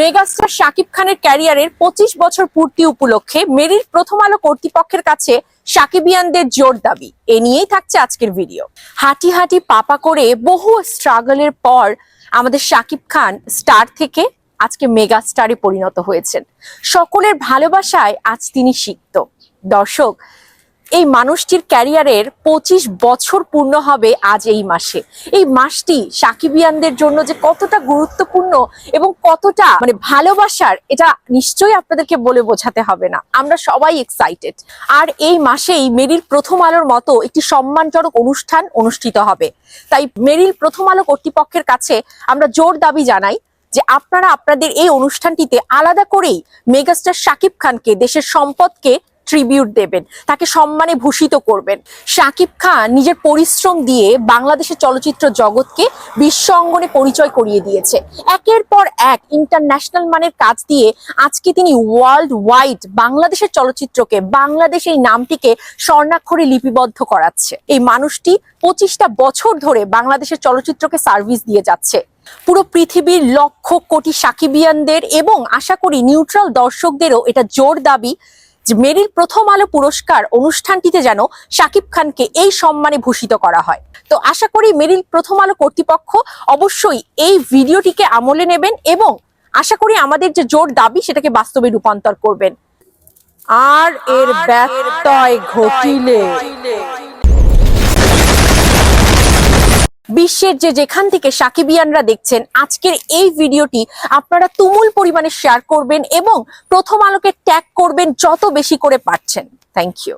Megastar Shakib খানের ক্যারিয়ারের পঁচিশ বছর পূর্তি উপলক্ষে মেরির প্রথম আলো কর্তৃপক্ষের কাছে সাকিবিয়ানদের জোর দাবি। এ নিয়েই থাকছে আজকের ভিডিও। হাঁটি হাঁটি পাপা করে বহু স্ট্রাগলের পর আমাদের শাকিব খান স্টার থেকে আজকে মেগা স্টারে পরিণত হয়েছেন। সকলের ভালোবাসায় আজ তিনি সিক্ত। দর্শক এই মানুষটির ক্যারিয়ারের পঁচিশ বছর পূর্ণ হবে আজ এই মাসে। এই মাসটি সাকিবিয়ানদের জন্য যে কতটা গুরুত্বপূর্ণ এবং কতটা মানে ভালোবাসার, এটা নিশ্চয়ই আপনাদেরকে বলে বোঝাতে হবে না। আমরা সবাই এক্সাইটেড আর এই মাসেই মেরিল প্রথম আলোর মতো একটি সম্মানজনক অনুষ্ঠান অনুষ্ঠিত হবে। তাই মেরিল প্রথম আলো কর্তৃপক্ষের কাছে আমরা জোর দাবি জানাই যে আপনারা আপনাদের এই অনুষ্ঠানটিতে আলাদা করেই মেগাস্টার শাকিব খানকে, দেশের সম্পদকে ট্রিবিউট দেবেন, তাকে সম্মানে ভূষিত করবেন। শাকিব খান নিজের পরিশ্রম দিয়ে বাংলাদেশের চলচ্চিত্র জগৎকে বিশ্ব অঙ্গনে পরিচয় করিয়ে দিয়েছে। একের পর এক ইন্টারন্যাশনাল মানের কাজ দিয়ে আজকে তিনি ওয়ার্ল্ড ওয়াইড বাংলাদেশের চলচ্চিত্রকে, বাংলাদেশ এই নামটিকে স্বর্ণাক্ষরে লিপিবদ্ধ করাচ্ছে। এই মানুষটি পঁচিশটা বছর ধরে বাংলাদেশের চলচ্চিত্রকে সার্ভিস দিয়ে যাচ্ছে। পুরো পৃথিবীর লক্ষ কোটি সাকিবিয়ানদের এবং আশা করি নিউট্রাল দর্শকদেরও এটা জোর দাবি মেরিল প্রথম আলো পুরস্কার অনুষ্ঠানটিতে যেন সাকিব খানকে এই সম্মানে ভূষিত করা হয়। তো আশা করি মেরিল প্রথম আলো কর্তৃপক্ষ অবশ্যই এই ভিডিওটিকে আমলে নেবেন এবং আশা করি আমাদের যে জোর দাবি সেটাকে বাস্তবে রূপান্তর করবেন। আর এর ব্যত্যয় ঘটিলে। বিশ্বের যে যেখান থেকে সাকিবিয়ানরা দেখছেন, আজকের এই ভিডিওটি আপনারা তুমুল পরিমাণে শেয়ার করবেন এবং প্রথম আলোকে ট্যাগ করবেন যত বেশি করে পারছেন। Thank you